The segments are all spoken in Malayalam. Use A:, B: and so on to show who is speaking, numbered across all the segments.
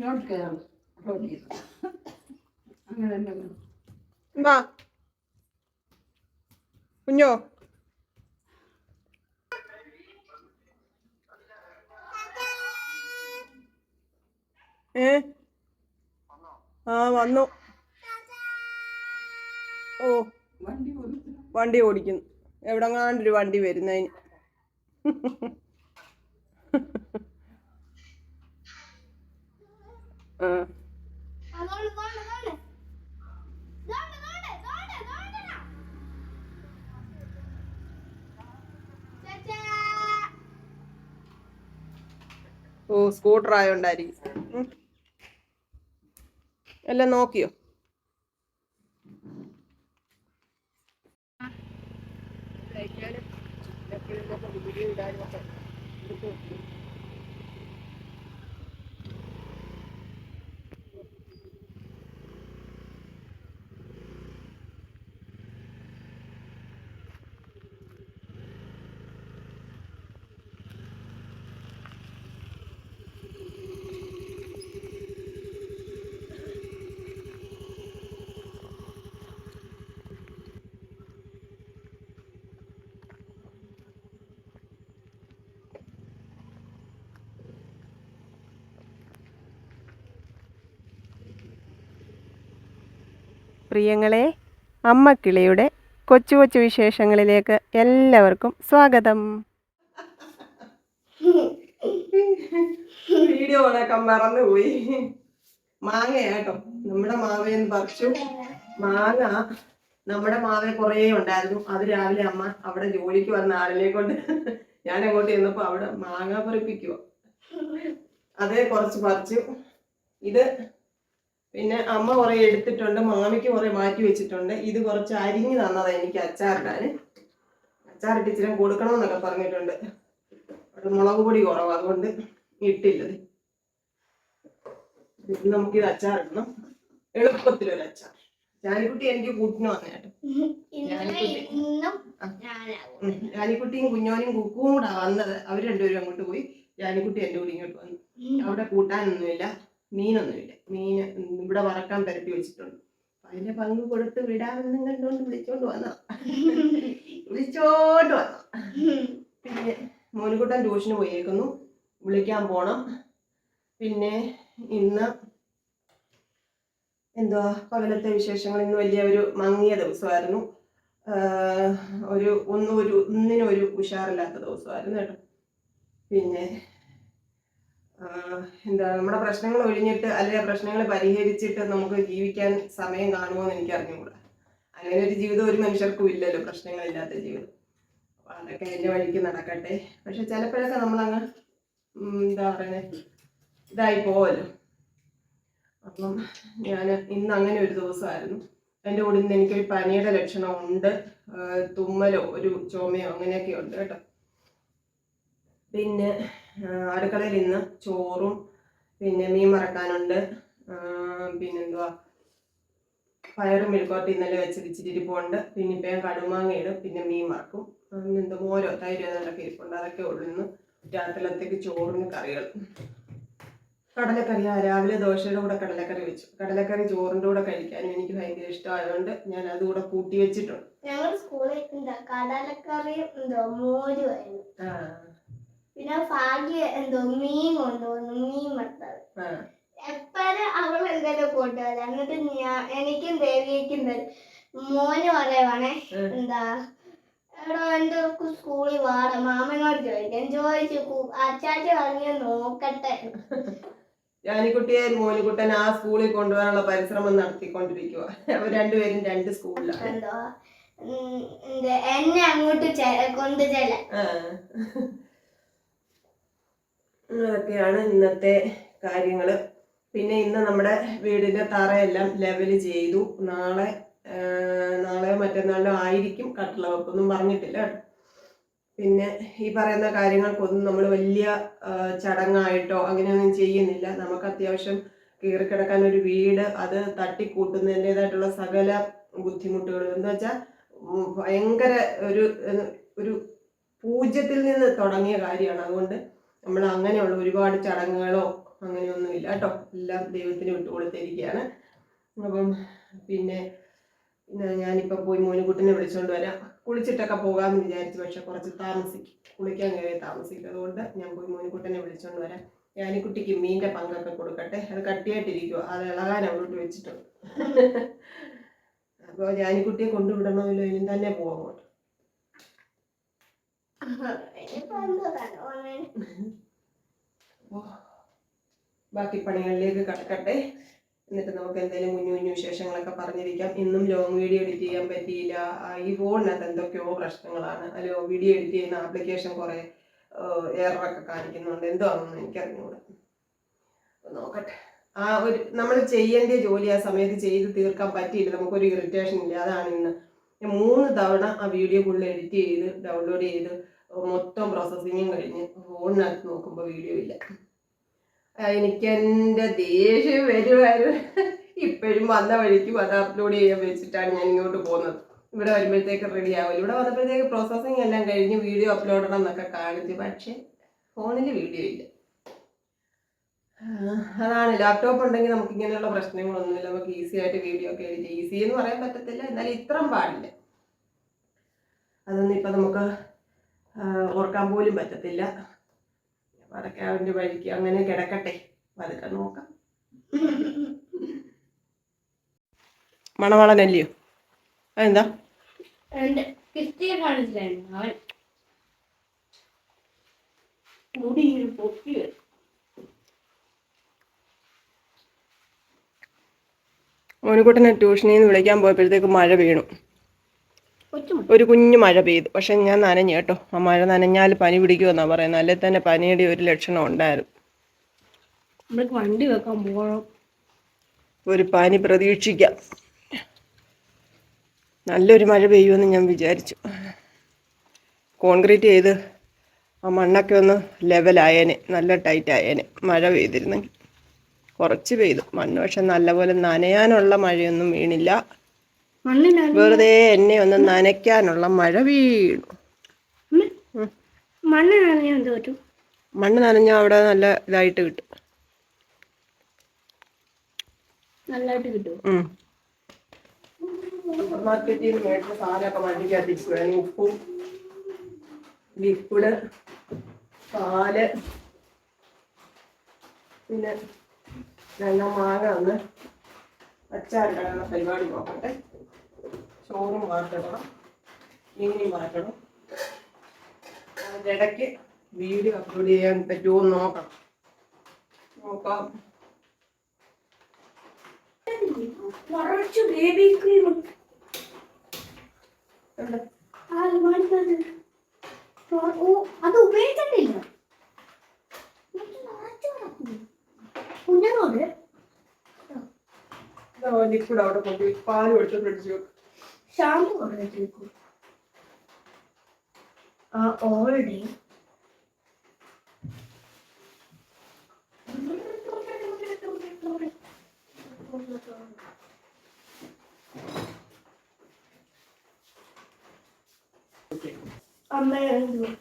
A: ഇങ്ങോട്ട് കയറും റോഡിൽ അങ്ങനെ വരും.
B: വാ കുഞ്ഞോ? ഏ? ആ വന്നു. ഓ.
A: വണ്ടി
B: ഓടിക്കുന്നു. എവിടെങ്ങാണ്ടൊരു വണ്ടി വരുന്നതിന് ആ
C: അതുകൊണ്ട് കൊണ്ട് കൊണ്ട് കൊണ്ട് കൊണ്ട് കൊണ്ട് കൊണ്ടടാ ചാച്ചാ
B: ഓ സ്കൂട്ടർ ആയോണ്ടായിരിക്കും. എല്ലാം നോക്കിയോ? പ്രിയങ്ങളെ അമ്മക്കിളിയുടെ കൊച്ചു കൊച്ചു വിശേഷങ്ങളിലേക്ക് എല്ലാവർക്കും സ്വാഗതം. വീഡിയോ ഓണാക്കാൻ മറന്നുപോയി. മാങ്ങ കേട്ടോ നമ്മുടെ മാവേന്ന് പറിച്ചു. മാങ്ങ നമ്മുടെ മാവേ കുറേ ഉണ്ടായിരുന്നു. അത് രാവിലെ അമ്മ അവിടെ ജോലിക്ക് വന്ന ആളിനെ കൊണ്ട് ഞാൻ അങ്ങോട്ട് ചെന്നപ്പോ അവിടെ മാങ്ങ പറിപ്പിക്കുക അതേ കുറച്ച് പറിച്ചു. ഇത് പിന്നെ അമ്മ കുറെ എടുത്തിട്ടുണ്ട് മാമിക്ക് കുറെ മാറ്റി വെച്ചിട്ടുണ്ട്. ഇത് കുറച്ച് അരിഞ്ഞു തന്നതാ എനിക്ക് അച്ചാറിടാൻ അച്ചാറിട്ട് ഇച്ചിരി കൊടുക്കണമെന്നൊക്കെ പറഞ്ഞിട്ടുണ്ട്. അവിടെ മുളക് പൊടി കുറവ് അതുകൊണ്ട് ഇട്ടില്ലത് നമുക്കിത് അച്ചാറിടണം എളുപ്പത്തിലൊരു അച്ചാർ. ജാനിക്കുട്ടി എനിക്ക് കൂട്ടിന് വന്നേട്ടോ ജാനിക്കുട്ടിയും കുഞ്ഞോനും കുക്കും കൂടെ വന്നത്. അവർ രണ്ടുപേരും അങ്ങോട്ട് പോയി. ജാനിക്കുട്ടി എന്റെ കൂടി ഇങ്ങോട്ട് വന്നു. അവിടെ കൂട്ടാനൊന്നുമില്ല. മീനൊന്നുമില്ല. മീൻ ഇവിടെ വറക്കാൻ പരത്തി വെച്ചിട്ടുണ്ട്. അതിന്റെ പങ്ക് കൊടുത്ത് വിടാമെന്നും കണ്ടുകൊണ്ട് വിളിച്ചോണ്ട് വന്ന. വിളിച്ചോണ്ട് വന്ന. പിന്നെ മോനുകുട്ടൻ ട്യൂഷന് പോയേക്കുന്നു. വിളിക്കാൻ പോണം. പിന്നെ ഇന്ന് എന്തുവാ പകലത്തെ വിശേഷങ്ങൾ? ഇന്ന് വലിയ ഒരു മങ്ങിയ ദിവസമായിരുന്നു. ഒരു ഒന്നും ഒരു ഒന്നിനും ഒരു ഉഷാറില്ലാത്ത ദിവസമായിരുന്നു കേട്ടോ. പിന്നെ എന്താ നമ്മുടെ പ്രശ്നങ്ങൾ ഒഴിഞ്ഞിട്ട് അല്ലെങ്കിൽ പ്രശ്നങ്ങൾ പരിഹരിച്ചിട്ട് നമുക്ക് ജീവിക്കാൻ സമയം കാണുമോ എന്ന് എനിക്ക് അറിഞ്ഞുകൂടാ. അങ്ങനെ ഒരു ജീവിതം ഒരു മനുഷ്യർക്കും ഇല്ലല്ലോ പ്രശ്നങ്ങളില്ലാത്ത ജീവിതം. അപ്പൊ അതൊക്കെ എന്റെ വഴിക്ക് നടക്കട്ടെ. പക്ഷെ ചിലപ്പോഴൊക്കെ നമ്മളങ്ങ് എന്താ പറയുന്നത് ഇതായി പോവല്ലോ. അപ്പം ഞാൻ ഇന്ന് അങ്ങനെ ഒരു ദിവസമായിരുന്നു. എന്റെ കൂടെ ഇന്ന് എനിക്കൊരു പനിയുടെ ലക്ഷണം ഉണ്ട് തുമ്മലോ ഒരു ചുമയോ അങ്ങനെയൊക്കെ ഉണ്ട് കേട്ടോ. പിന്നെ അടുക്കളയിൽ ഇന്ന് ചോറും പിന്നെ മീൻ മറക്കാനുണ്ട് പിന്നെന്തുവാ? പയറും മെഴുക്കോട്ട് ഇന്നലെ വെച്ച് ഇച്ചിരി ഇരിപ്പുണ്ട്. പിന്നെ ഇപ്പം ഞാൻ കടുമാങ്ങ ഇടും. പിന്നെ മീൻ മറക്കും എന്തോ മോരോ തൈര് എന്നൊക്കെ ഇരിപ്പുണ്ട്. അതൊക്കെ ഉള്ളു ഇന്ന് രാത്രിലത്തേക്ക് ചോറിന് കറികൾ. കടലക്കറി ആ രാവിലെ ദോശയുടെ കൂടെ കടലക്കറി വെച്ചു. കടലക്കറി ചോറിന്റെ കൂടെ കഴിക്കാനും എനിക്ക് ഭയങ്കര ഇഷ്ടമായതുകൊണ്ട് ഞാൻ അതുകൂടെ കൂട്ടി വെച്ചിട്ടുണ്ട്.
C: ഞങ്ങൾ സ്കൂളിൽ എന്താ കടലക്കറിയും എന്തോ മോരുമായിരുന്നു
B: ആ.
C: പിന്നെ ഭാഗ്യ എന്തോ മീൻ കൊണ്ടുവന്നു മീൻ വറുത്തത് എപ്പോഴും അവൾ എന്തെങ്കിലും കൊണ്ടുവരാം എന്നിട്ട് ഞാൻ എനിക്കും ദേവിയേക്കും തരും. മോന് പറയുവാണേ. എന്താ? എടോ എന്റെ സ്കൂളിൽ വാട? മാമനോട് ചോദിക്കാൻ ചോദിച്ചു അച്ചാച്ചി പറഞ്ഞു നോക്കട്ടെ.
B: ജാനിക്കുട്ടിയെ മോനിക്കുട്ടൻ ആ സ്കൂളിൽ കൊണ്ടുപോകാനുള്ള പരിശ്രമം നടത്തിക്കൊണ്ടിരിക്കുക അവർ രണ്ടുപേരും രണ്ട് സ്കൂളിലാണ്.
C: എന്നെ അങ്ങോട്ട് ചെ- കൊണ്ടു ചെല്ലാൻ
B: ആ. അതൊക്കെയാണ് ഇന്നത്തെ കാര്യങ്ങൾ പിന്നെ ഇന്ന് നമ്മുടെ വീടിന്റെ തറയെല്ലാം ലെവൽ ചെയ്തു. നാളെ നാളെ മറ്റന്നാളിലോ ആയിരിക്കും കട്ടിള വെപ്പൊന്നും പറഞ്ഞിട്ടില്ല പിന്നെ ഈ പറയുന്ന കാര്യങ്ങൾക്കൊന്നും നമ്മൾ വലിയ ചടങ്ങായിട്ടോ അങ്ങനെയൊന്നും ചെയ്യുന്നില്ല. നമുക്ക് അത്യാവശ്യം കീറിക്കിടക്കാൻ ഒരു വീട് അത് തട്ടിക്കൂട്ടുന്നതിന്റെതായിട്ടുള്ള സകല ബുദ്ധിമുട്ടുകളും. എന്താ വെച്ചാൽ ഭയങ്കര ഒരു ഒരു പൂജ്യത്തിൽ നിന്ന് തുടങ്ങിയ കാര്യമാണ്. അതുകൊണ്ട് നമ്മൾ അങ്ങനെയുള്ള ഒരുപാട് ചടങ്ങുകളോ അങ്ങനെയൊന്നുമില്ല കേട്ടോ. എല്ലാം ദൈവത്തിന് വിട്ടു കൊടുത്തിരിക്കുകയാണ്. അപ്പം പിന്നെ പിന്നെ ഞാനിപ്പോൾ പോയി മോനുകുട്ടിനെ വിളിച്ചുകൊണ്ട് വരാം. കുളിച്ചിട്ടൊക്കെ പോകാമെന്ന് വിചാരിച്ചു പക്ഷെ കുറച്ച് താമസിക്കും. കുളിക്കാൻ കയറി താമസിക്കും. അതുകൊണ്ട് ഞാൻ പോയി മോനുകുട്ടനെ വിളിച്ചുകൊണ്ട് വരാം. ഞാനിക്കുട്ടിക്ക് മീന്റെ പങ്കൊക്കെ കൊടുക്കട്ടെ. അത് കട്ടിയായിട്ടിരിക്കുമോ അത് ഇളകാൻ അവിടോട്ട് വെച്ചിട്ടുണ്ട്. അപ്പോൾ ഞാനിക്കുട്ടിയെ കൊണ്ടുവിടണമല്ലോ ഇനി തന്നെ പോകാം അങ്ങോട്ട്
C: ഇനിയിപ്പോ എന്തോ തന്നെ
B: ഓ, ബാക്കി പണികളിലേക്ക് കടക്കട്ടെ. എന്നിട്ട് നമുക്ക് എന്തെങ്കിലും മുന്നു കുഞ്ഞു വിശേഷങ്ങളൊക്കെ പറഞ്ഞിരിക്കാം. ഇന്നും ലോങ് വീഡിയോ എഡിറ്റ് ചെയ്യാൻ പറ്റിയില്ല. ഈ ഫോണിനകത്ത് എന്തൊക്കെയോ പ്രശ്നങ്ങളാണ്. അല്ലോ വീഡിയോ എഡിറ്റ് ചെയ്യുന്ന ആപ്ലിക്കേഷൻ കുറേ എററൊക്കെ കാണിക്കുന്നുണ്ട്. എന്തോ ആണെന്ന് എനിക്കറിഞ്ഞൂടാ. അപ്പൊ നോക്കട്ടെ. ആ ഒരു നമ്മൾ ചെയ്യേണ്ട ജോലി ആ സമയത്ത് ചെയ്ത് തീർക്കാൻ പറ്റിയില്ല. നമുക്കൊരു ഇറിറ്റേഷൻ ഇല്ല. അതാണ് ഇന്ന്. മൂന്ന് തവണ ആ വീഡിയോ ഫുള്ള് എഡിറ്റ് ചെയ്ത് ഡൗൺലോഡ് ചെയ്ത് മൊത്തം പ്രോസസ്സിങ്ങും കഴിഞ്ഞ് ഫോണിനകത്ത് നോക്കുമ്പോൾ വീഡിയോ ഇല്ല. എനിക്ക് എന്റെ ദേഷ്യം വരുമായിരുന്നു ഇപ്പോഴും വന്ന വഴിക്കും അത് അപ്ലോഡ് ചെയ്യാൻ വെച്ചിട്ടാണ് ഞാൻ ഇങ്ങോട്ട് പോകുന്നത്. ഇവിടെ വരുമ്പോഴത്തേക്ക് റെഡി ആവില്ല ഇവിടെ വന്നപ്പോഴത്തേക്ക് പ്രോസസ്സിങ് എല്ലാം കഴിഞ്ഞ് വീഡിയോ അപ്ലോഡ് ചെയ്യണം എന്നൊക്കെ കാണിച്ചു പക്ഷേ ഫോണിൽ വീഡിയോ ഇല്ല. അതാണ്. ലാപ്ടോപ്പ് ഉണ്ടെങ്കിൽ നമുക്ക് ഇങ്ങനെയുള്ള പ്രശ്നങ്ങളൊന്നുമില്ല. നമുക്ക് ഈസി ആയിട്ട് വീഡിയോ ഒക്കെ എഡിറ്റ് ഈസി എന്ന് പറയാൻ പറ്റത്തില്ല. എന്നാലും ഇത്രയും പാടില്ല. അതൊന്നും ഇപ്പം നമുക്ക് ഓർക്കാൻ പോലും പറ്റത്തില്ല. അതൊക്കെ അവന്റെ വഴിക്ക് അങ്ങനെ കിടക്കട്ടെ. അതൊക്കെ നോക്കാം. മണവാളനല്ലയോ? അതെന്താ?
C: മുടി ഇങ്ങനെ പൊക്കി
B: ട്യൂഷനിൽ നിന്ന് വിളിക്കാൻ പോയപ്പോഴത്തേക്ക് മഴ വീണു. ഒരു കുഞ്ഞു മഴ പെയ്തു. പക്ഷെ ഞാൻ നനഞ്ഞു കേട്ടോ. ആ മഴ നനഞ്ഞാൽ പനി പിടിക്കുമെന്നാണ് പറയുന്നത്. അല്ലെ തന്നെ പനിയുടെ ഒരു ലക്ഷണം ഉണ്ടായിരുന്നു.
C: നമ്മൾക്ക് വണ്ടി വെക്കാൻ പോകണം.
B: ഒരു പനി പ്രതീക്ഷിക്കാം. നല്ലൊരു മഴ പെയ്യുമെന്ന് ഞാൻ വിചാരിച്ചു. കോൺക്രീറ്റ് ചെയ്ത് ആ മണ്ണൊക്കെ ഒന്ന് ലെവലായേനെ നല്ല ടൈറ്റ് ആയേനെ. മഴ പെയ്തിരുന്നെങ്കിൽ. കുറച്ച് പെയ്തു. മണ്ണ് പക്ഷെ നല്ലപോലെ നനയാനുള്ള മഴയൊന്നും വീണില്ല. വെറുതെ എന്നെ ഒന്ന് നനയ്ക്കാനുള്ള മഴ വീണു.
C: മണ്ണ് നനഞ്ഞു എന്ത് പറ്റും?
B: മണ്ണ് നനഞ്ഞാൽ അവിടെ നല്ല ഇതായിട്ട് കിട്ടും.
C: നല്ലതായിട്ട് കിട്ടും
B: സൂപ്പർ മാർക്കറ്റിൽ നിന്ന് മേടിച്ച സാധനമൊക്കെ വണ്ടിക്കകത്തിരിക്കുകയാണ് ഉപ്പും ലിക്വിഡ് പാൽ പിന്നെ രണ്ടാം മാങ്ങ ഒന്ന് അച്ചാറിടാനുള്ള പരിപാടി നോക്കട്ടെ. ചോറും മാറ്റണം മീനി മാറ്റണം അതിന്റെ ഇടയ്ക്ക് വീഡിയോ അപ്ലോഡ് ചെയ്യാൻ പറ്റുമോ എന്ന് നോക്കണം നോക്കാം
C: ബേബി ക്രീം അത്. ഉപയോഗിച്ചിട്ടില്ല. കുഞ്ഞനോട്
B: ലിക്വിഡ് അവിടെ കൊണ്ടുപോയി പാൽ ഒഴിച്ച് ഫ്രിഡ്ജ് വെക്കും.
C: ഷാമ്പു കൊണ്ടുവച്ചിരിക്കും ആ ഓൾറെഡി അമ്മയെ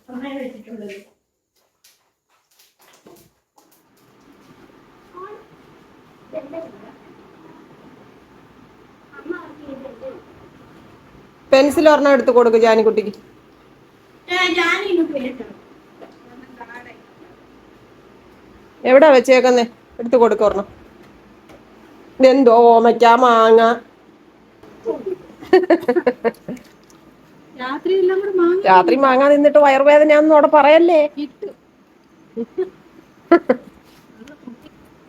C: അമ്മയെ വെച്ചിട്ടുള്ളത് അമ്മ ആക്കിയിട്ടുണ്ട്
B: പെൻസിൽ ഒരെണ്ണം എടുത്ത് കൊടുക്ക് ജാനിക്കുട്ടിക്ക് എവിടെ വെച്ചേക്കുന്നേ എടുത്ത് കൊടുക്ക ഒരെണ്ണം ഇതെന്തോ ഓമയ്ക്ക മാങ്ങ
A: രാത്രി മാങ്ങ
B: നിന്നിട്ട് നിന്നിട്ട് വയറുവേദനയാണെന്ന് അവിടെ പറയല്ലേ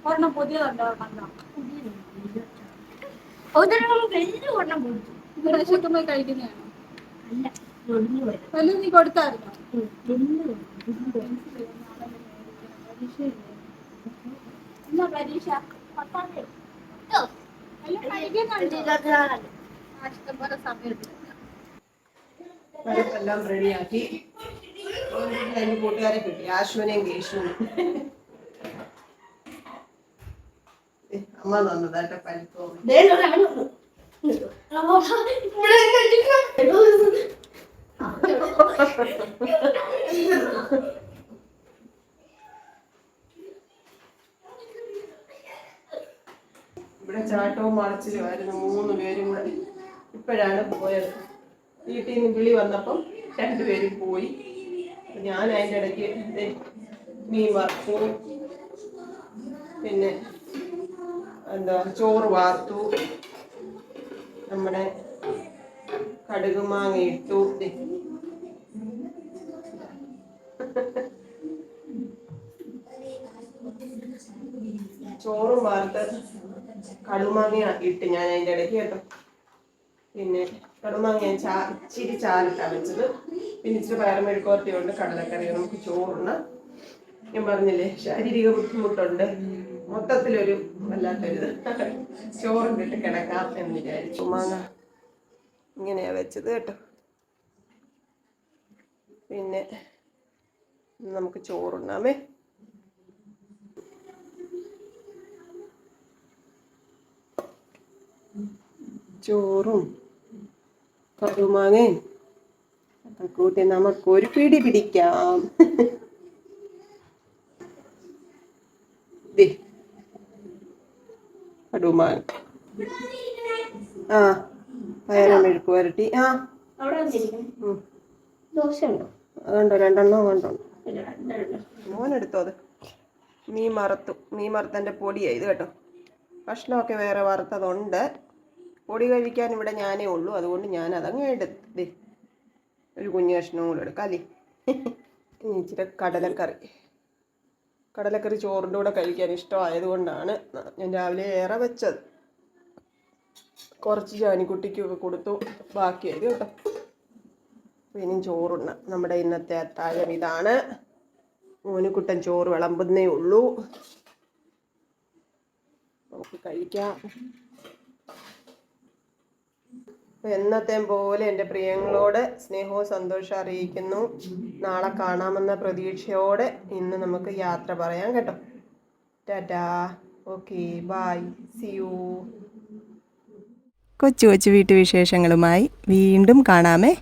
A: ഒരെണ്ണം പുതിയതുണ്ടോ
C: ഒരെണ്ണം വലിയ ഒരെണ്ണം കൊടുത്തു
A: വിശക്കുമ്പോ കഴിക്കുന്നതാണോ?
C: അല്ല
A: വല്ലതും നീ കൊടുത്തായിരുന്നോ? എന്നാ പരീക്ഷ? പത്താം തീയതി. സമയമുണ്ട്.
B: എല്ലാം റെഡിയാക്കി. എന്റെ കൂട്ടുകാരെ കിട്ടി. ആശ്വനെയും കേശുവിനും അമ്മ തന്നതാട്ടെ പഴുത്തോ ഒക്കെ ചാട്ടവും മറച്ചിലുമായിരുന്നു മൂന്ന് പേരും കൂടി. ഇപ്പോഴാണ് പോയത്. വീട്ടിൽ നിന്ന് വിളി വന്നപ്പം രണ്ടുപേരും പോയി. ഞാൻ അതിന്റെ ഇടയ്ക്ക് മീൻ വറുത്തു. പിന്നെ എന്താ ചോറ് വാർത്തു. നമ്മുടെ കടുക് മാങ്ങ ഇട്ടു. ചോറും വാർത്ത് കടുമാങ്ങ ഇട്ട് ഞാൻ അതിന്റെ ഇടയ്ക്ക് കേട്ടോ. പിന്നെ കടുമാങ്ങ ഞാൻ ചാ ഇച്ചിരി ചാറിട്ടാണ് വെച്ചത്. പിന്നെ ഇച്ചിരി പയറുമെഴുക്കോർത്തി കടലക്കറി നമുക്ക് ചോറുണ്ണ. ഞാൻ പറഞ്ഞില്ലേ ശാരീരിക ബുദ്ധിമുട്ടുണ്ട്. മൊത്തത്തിലൊരു വല്ലാത്തൊരു ചോറും കിട്ടി കിടക്കാം എന്ന് വിചാരിച്ചു. മാങ്ങ ഇങ്ങനെയാ വെച്ചത് കേട്ടോ. പിന്നെ നമുക്ക് ചോറുണ്ണാമേ. ചോറും കടുമാങ്ങയും ഒക്കെ കൂട്ടി നമുക്കൊരു പിടി പിടിക്കാം. ദേ, കടുമാങ്ങ ആ പയറും മെഴുക്ക് വരട്ടി. ആ. അതുണ്ടോ രണ്ടെണ്ണം കണ്ടോ. മോനെടുത്തോ അത്? മീൻ വറുത്തു. മീൻ വറുത്തന്റെ പൊടിയാണ് ഇത് കേട്ടോ. ഭക്ഷണമൊക്കെ വേറെ വറുത്തതുണ്ട്. പൊടി കഴിക്കാൻ ഇവിടെ ഞാനേ ഉള്ളൂ. അതുകൊണ്ട് ഞാൻ അതങ്ങ് എടുത്ത് ഒരു കുഞ്ഞു കഷ്ണവും കൂടെ എടുക്കാം. അല്ലേ? ഇനി ഇച്ചിരി കടലക്കറി. കടലക്കറി ചോറിന്റെ കൂടെ കഴിക്കാൻ ഇഷ്ടമായതുകൊണ്ടാണ് ഞാൻ രാവിലെ ഏറെ വെച്ചത്. കുറച്ച് ജാനിക്കുട്ടിക്കൊക്കെ കൊടുത്തു. ബാക്കിയായി കേട്ടോ. ഇനിയും ചോറുണ്ണ. നമ്മുടെ ഇന്നത്തെ അത്താഴം ഇതാണ്. മോനുകുട്ടൻ ചോറ് വിളമ്പുന്നേ ഉള്ളൂ. നമുക്ക് കഴിക്കാം. എന്നത്തെയും പോലെ എന്റെ പ്രിയങ്ങളോട് സ്നേഹവും സന്തോഷം അറിയിക്കുന്നു. നാളെ കാണാമെന്ന പ്രതീക്ഷയോടെ ഇന്ന് നമുക്ക് യാത്ര പറയാം കേട്ടോ. Tata. Okay bye. See you.
D: കൊച്ചു കൊച്ചു വീട്ടുവിശേഷങ്ങളുമായി വീണ്ടും കാണാമേ.